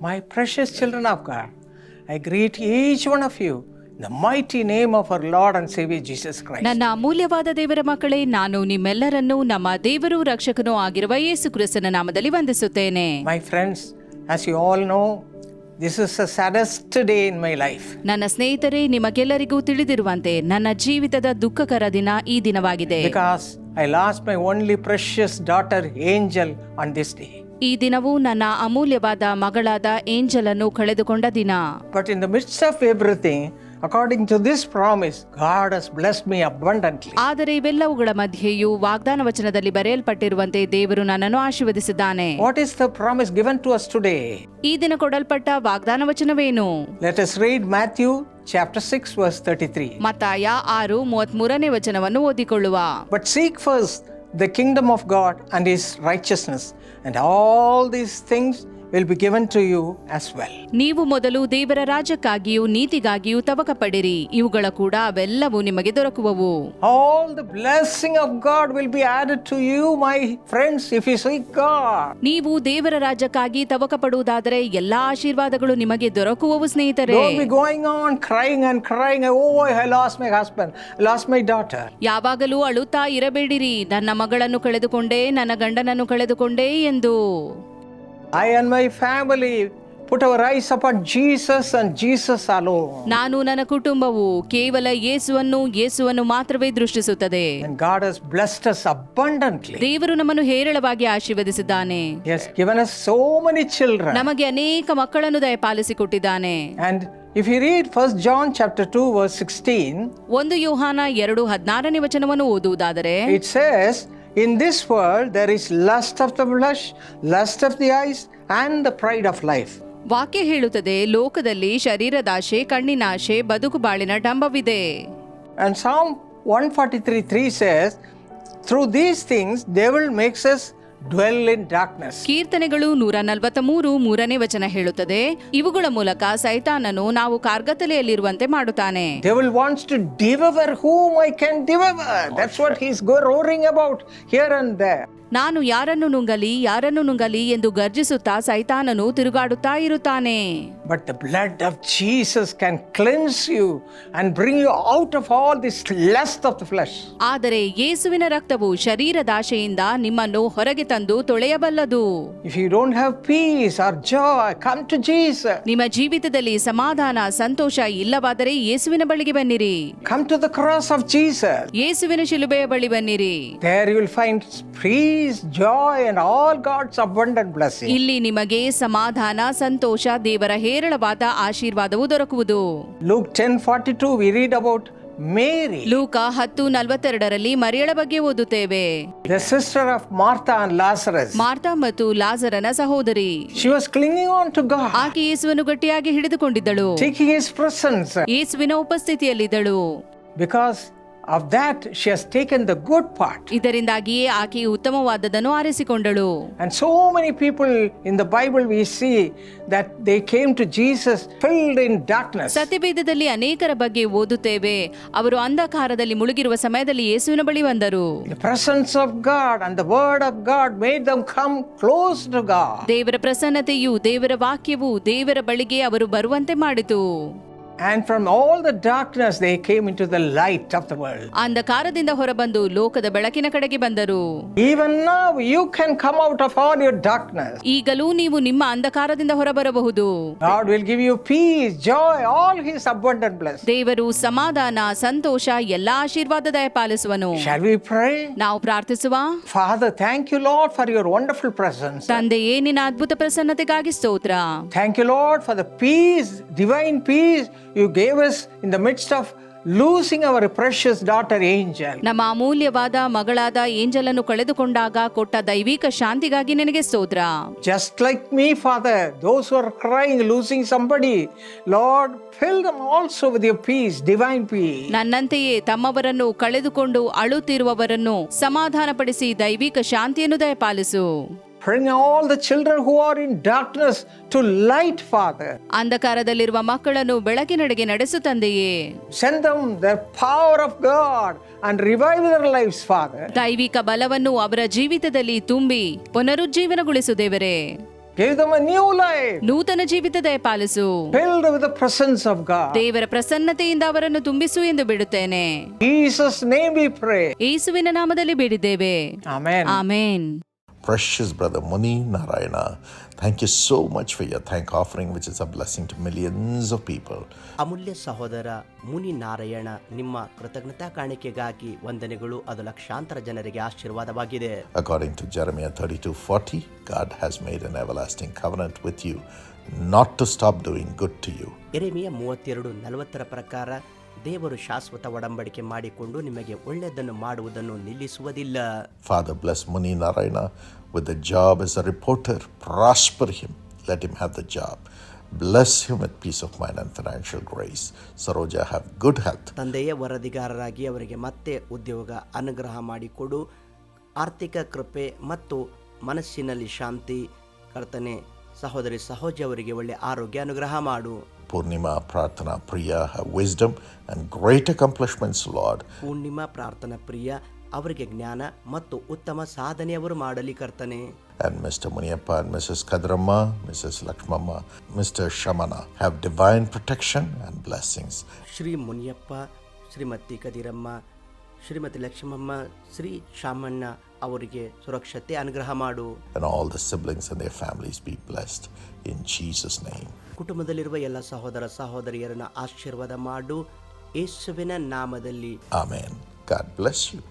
My precious children of God, I greet each one of you in the mighty name of our Lord and Savior Jesus Christ. ನನ್ನ ಅಮೂಲ್ಯವಾದ ದೇವರ ಮಕ್ಕಳೇ ನಾನು ನಿಮ್ಮೆಲ್ಲರನ್ನೂ ನಮ್ಮ ದೇವರು ರಕ್ಷಕನೂ ಆಗಿರುವ ಯೇಸು ಕ್ರಿಸ್ತನ ನಾಮದಲ್ಲಿ ವಂದಿಸುತ್ತೇನೆ My friends, as you all know, this is the saddest day in my life. ನನ್ನ ಸ್ನೇಹಿತರೆ ನಿಮಗೆಲ್ಲರಿಗೂ ತಿಳಿದಿರುವಂತೆ ನನ್ನ ಜೀವಿತದ ದುಃಖಕರ ದಿನ ಈ ದಿನವಾಗಿದೆ Because I lost my only precious daughter, Angel, on this day. ಈ ದಿನವು ನನ್ನ ಅಮೂಲ್ಯವಾದ ಮಗಳಾದ ಏಂಜಲ್ ಅನ್ನು ಕಳೆದುಕೊಂಡ ದಿನ But in the midst of everything, according to this promise, God has blessed me abundantly. ಆದರೆ ಇವೆಲ್ಲವುಗಳ ಮಧ್ಯೆಯೂ ವಾಗ್ದಾನ ವಚನದಲ್ಲಿ ಬರೆಯಲ್ಪಟ್ಟಿರುವಂತೆ ದೇವರು ನನ್ನನ್ನು ಆಶೀರ್ವದಿಸಿದ್ದಾನೆ What is the promise given to us today? ಈ ದಿನ ಕೊಡಲ್ಪಟ್ಟ ವಾಗ್ದಾನ ವಚನವೇನು Let us read Matthew chapter 6, verse 33. ಮತ್ತಾಯ ಆರು ಮೂವತ್ಮೂರನೇ ವಚನವನ್ನು ಓದಿಕೊಳ್ಳುವ But seek first the kingdom of God and his righteousness, and all these things will be given to you as well. ನೀವು ಮೊದಲು ದೇವರ ರಾಜ್ಯಕ್ಕಾಗಿಯೂ ನೀತಿಗಾಗಿಯೂ ತವಕ ಪಡಿರಿ ಇವುಗಳ ಕೂಡ ಅವೆಲ್ಲವೂ ನಿಮಗೆ ದೊರಕುವವು All the blessing of God will be added to you, my friends, if you seek God. ನೀವು ದೇವರ ರಾಜ್ಯಕ್ಕಾಗಿ ತವಕ ಪಡುವುದಾದರೆ ಎಲ್ಲಾ ಆಶೀರ್ವಾದಗಳು ನಿಮಗೆ ದೊರಕುವವು ಸ್ನೇಹಿತರೆ Don't be going on crying and crying, oh, I lost my husband, I lost my daughter. ಯಾವಾಗಲೂ ಅಳುತ್ತಾ ಇರಬೇಡಿರಿ ನನ್ನ ಮಗಳನ್ನು ಕಳೆದುಕೊಂಡೆ ನನ್ನ ಗಂಡನನ್ನು ಕಳೆದುಕೊಂಡೆ ಎಂದು I and my family put our eyes upon Jesus and Jesus alone. ನಾನು ನನ್ನ ಕುಟುಂಬವು ಕೇವಲ ಯೇಸುವನ್ನು ಯೇಸುವನ್ನು ಮಾತ್ರವೇ ದೃಷ್ಟಿಸುತ್ತದೆ And God has blessed us abundantly. ದೇವರು ನಮ್ಮನ್ನು ಹೇರಳವಾಗಿ ಆಶೀರ್ವದಿಸಿದ್ದಾನೆ given us so many children. ನಮಗೆ ಅನೇಕ ಮಕ್ಕಳನ್ನು ದಯಪಾಲಿಸಿಕೊಟ್ಟಿದ್ದಾನೆ and if you read 1 John chapter 2 verse 16, ಒಂದು ಯೋಹಾನ ಎರಡು ಹದಿನಾರನೇ ವಚನವನ್ನು ಓದುವುದಾದರೆ it says, In this world there is lust of the flesh, lust of the eyes, and the pride of life. ವಾಕ್ಯ ಹೇಳುತ್ತದೆ ಲೋಕದಲ್ಲಿ ಶರೀರದಾಶೆ ಕಣ್ಣಿನಾಶೆ ಬದುಕು ಬಾಳಿನ ಡಂಬವಿದೆ And Psalm 143 3 says, Through these things, devil makes us dwell in darkness. ಕೀರ್ತನೆಗಳು ನೂರ ನಲವತ್ತ ಮೂರು ಮೂರನೇ ವಚನ ಹೇಳುತ್ತದೆ ಇವುಗಳ ಮೂಲಕ ಸೈತಾನನು ನಾವು ಕಾರ್ಗತಲೆಯಲ್ಲಿರುವಂತೆ ಮಾಡುತ್ತಾನೆ Devil wants to devour whom I can devour. That's what he's go roaring about here and there. ನಾನು ಯಾರನ್ನು ನುಂಗಲಿ ಯಾರನ್ನು ನುಂಗಲಿ ಎಂದು ಗರ್ಜಿಸುತ್ತಾ ಸೈತಾನನು ತಿರುಗಾಡುತ್ತಾ ಇರುತ್ತಾನೆ But the blood of Jesus can cleanse you and bring you out of all this lust of the flesh. ಆದರೆ ಯೇಸುವಿನ ರಕ್ತವು ಶರೀರದಾಶೆಯಿಂದ ನಿಮ್ಮನ್ನು ಹೊರಗೆ ತಂದು ತೊಳೆಯಬಲ್ಲದು If you don't have peace or joy, come to Jesus. ನಿಮ್ಮ ಜೀವಿತದಲ್ಲಿ ಸಮಾಧಾನ ಸಂತೋಷ ಇಲ್ಲವಾದರೆ ಯೇಸುವಿನ ಬಳಿಗೆ ಬನ್ನಿರಿ Come to the cross of Jesus. ಯೇಸುವಿನ ಶಿಲುಬೆಯ ಬಳಿ ಬನ್ನಿರಿ There you will find peace, joy, and all God's abundant blessings. ಇಲ್ಲಿ ನಿಮಗೆ ಸಮಾಧಾನ ಸಂತೋಷ ದೇವರ ಹೇರಳವಾದ ಆಶೀರ್ವಾದವು ದೊರಕುವುದು. Forty 10:42 we read about Mary, ಲೂಕ ಹತ್ತು ನಲವತ್ತೆರಡರಲ್ಲಿ ಮರಿಯಳ ಬಗ್ಗೆ ಓದುತ್ತೇವೆ. The sister of Martha and Lazarus. ಮಾರ್ತಾ ಮತ್ತು ಲಾಜರನ ಸಹೋದರಿ. She was clinging on to God, ಆಕೆ ಯೇಸುವನ್ನು ಗಟ್ಟಿಯಾಗಿ ಹಿಡಿದುಕೊಂಡಿದ್ದಳು. Taking his presence. ಯೇಸುವಿನ ಉಪಸ್ಥಿತಿಯಲ್ಲಿದ್ದಳು. Because of that, she has taken the good part. ಇದರಿಂದಾಗಿಯೇ ಆಕೆ ಉತ್ತಮವಾದದನ್ನು ಆರಿಸಿಕೊಂಡಳು And so many people in the Bible we see that they came to Jesus filled in darkness. ಸತ್ಯವೇದದಲ್ಲಿ ಅನೇಕರ ಬಗ್ಗೆ ಓದುತ್ತೇವೆ ಅವರು ಅಂಧಕಾರದಲ್ಲಿ ಮುಳುಗಿರುವ ಸಮಯದಲ್ಲಿ ಯೇಸುವಿನ ಬಳಿ ಬಂದರು The presence of God and the word of God made them come close to God. ದೇವರ ಪ್ರಸನ್ನತೆಯು ದೇವರ ವಾಕ್ಯವು ದೇವರ ಬಳಿಗೆ ಅವರು ಬರುವಂತೆ ಮಾಡಿತು And from all the darkness, they came into the light of the world. ಅಂಧಕಾರದಿಂದ ಹೊರಬಂದು ಲೋಕದ ಬೆಳಕಿನ ಕಡೆಗೆ ಬಂದರು Even now, you can come out of all your darkness. ಈಗಲೂ ನೀವು ನಿಮ್ಮ ಅಂಧಕಾರದಿಂದ ಹೊರಬರಬಹುದು God will give you peace, joy, all His abundant blessings. ದೇವರು ಸಮಾಧಾನ ಸಂತೋಷ ಎಲ್ಲಾ ಆಶೀರ್ವಾದ ದಯಪಾಲಿಸುವನು Shall we pray? ನಾವು ಪ್ರಾರ್ಥಿಸುವ Father, thank you, Lord, for your wonderful presence. ತಂದೆಯೇ ನಿನ್ನ ಅದ್ಭುತ ಪ್ರಸನ್ನತೆಗಾಗಿ ಸ್ತೋತ್ರ Thank you, Lord, for the peace, divine peace you gave us in the midst of losing our precious daughter Angel. ನಮ್ಮ ಅಮೂಲ್ಯವಾದ ಮಗಳಾದ annu ಕಳೆದುಕೊಂಡಾಗ ಕೊಟ್ಟ ದೈವಿಕ ಶಾಂತಿಗಾಗಿ ನಿನಗೆ ಸ್ತೋತ್ರ Just like me, Father, those who are crying, losing somebody, Lord, fill them also with your peace, divine peace. ನನ್ನಂತೆಯೇ ತಮ್ಮವರನ್ನು ಕಳೆದುಕೊಂಡು ಅಳುತ್ತಿರುವವರನ್ನು ಸಮಾಧಾನಪಡಿಸಿ ದೈವಿಕ ಶಾಂತಿಯನ್ನು ದಯಪಾಲಿಸು Bring all the children who are in darkness to light, Father. ಅಂಧಕಾರದಲ್ಲಿರುವ ಮಕ್ಕಳನ್ನು ಬೆಳಕಿನೆಡೆಗೆ ನಡೆಸು ತಂದೆಯೇ Send them the power of God and revive their lives, Father. ದೈವಿಕ ಬಲವನ್ನು ಅವರ ಜೀವಿತದಲ್ಲಿ ತುಂಬಿ ಪುನರುಜ್ಜೀವನಗೊಳಿಸು ದೇವರೇ Give them a new life, ನೂತನ ಜೀವಿತ ದಯಪಾಲಿಸು filled with the presence of God. ದೇವರ ಪ್ರಸನ್ನತೆಯಿಂದ ಅವರನ್ನು ತುಂಬಿಸು ಎಂದು ಬಿಡುತ್ತೇನೆ Jesus' name we pray. ಯೇಸುವಿನ ನಾಮದಲ್ಲಿ ಬೇಡಿದ್ದೇವೆ Amen. Amen precious brother Muni Narayana thank you so much for your thank offering, which is a blessing to millions of people. ಅಮೂಲ್ಯ ಸಹೋದರ ಮುನಿ ನಾರಾಯಣ ನಿಮ್ಮ ಕೃತಜ್ಞತಾ ಕಾಣಿಕೆಗಾಗಿ ವಂದನೆಗಳು. ಅದು ಲಕ್ಷಾಂತರ ಜನರಿಗೆ ಆಶೀರ್ವಾದವಾಗಿದೆ. According to Jeremiah thirty two forty God has made an everlasting covenant with you not to stop doing good to you ಎರೆಮಿಯ ಮೂವತ್ತೆರಡು ನಲವತ್ತರ ಪ್ರಕಾರ ದೇವರು ಶಾಶ್ವತ ಒಡಂಬಡಿಕೆ ಮಾಡಿಕೊಂಡು ನಿಮಗೆ ಒಳ್ಳೆಯದನ್ನು ಮಾಡುವುದನ್ನು ನಿಲ್ಲಿಸುವುದಿಲ್ಲ. Father bless Muni Narayana with the job as a reporter prosper him Let him have the job. Bless him with peace of mind and financial grace. Saroja have good health ತಂದೆಯ ವರದಿಗಾರರಾಗಿ ಅವರಿಗೆ ಮತ್ತೆ ಉದ್ಯೋಗ ಅನುಗ್ರಹ ಮಾಡಿಕೊಡು ಆರ್ಥಿಕ ಕೃಪೆ ಮತ್ತು ಮನಸ್ಸಿನಲ್ಲಿ ಶಾಂತಿ. ಕರ್ತನೆ ಸಹೋದರಿ ಸಹೋಜ ಅವರಿಗೆ ಒಳ್ಳೆಯ ಆರೋಗ್ಯ ಅನುಗ್ರಹ ಮಾಡು. Poornima Prarthana Priya wisdom and great accomplishments Lord Poornima Prarthana Priya ಅವರಿಗೆ ಜ್ಞಾನ ಮತ್ತು ಉತ್ತಮ ಸಾಧನೆ ಅವರು ಮಾಡಲಿ ಕರ್ತನೆ. And Mr Muniyappa and Mrs Kadramma Mrs Lakshmamma Mr Shamana have divine protection and blessings Shri Muniyappa Shrimati Kadiramma Shrimati Lakshmamma Shri Shamanna ಅವರಿಗೆ ಸುರಕ್ಷತೆ ಅನುಗ್ರಹ ಮಾಡು And all the siblings and their families be blessed. In Jesus' name. ಕುಟುಂಬದಲ್ಲಿರುವ ಎಲ್ಲ ಸಹೋದರ ಸಹೋದರಿಯರನ್ನ ಆಶೀರ್ವಾದ ಮಾಡು ಯೇಸುವಿನ ನಾಮದಲ್ಲಿ ಆಮೇನ್ ಗಾಡ್ ಬ್ಲೆಸ್ you.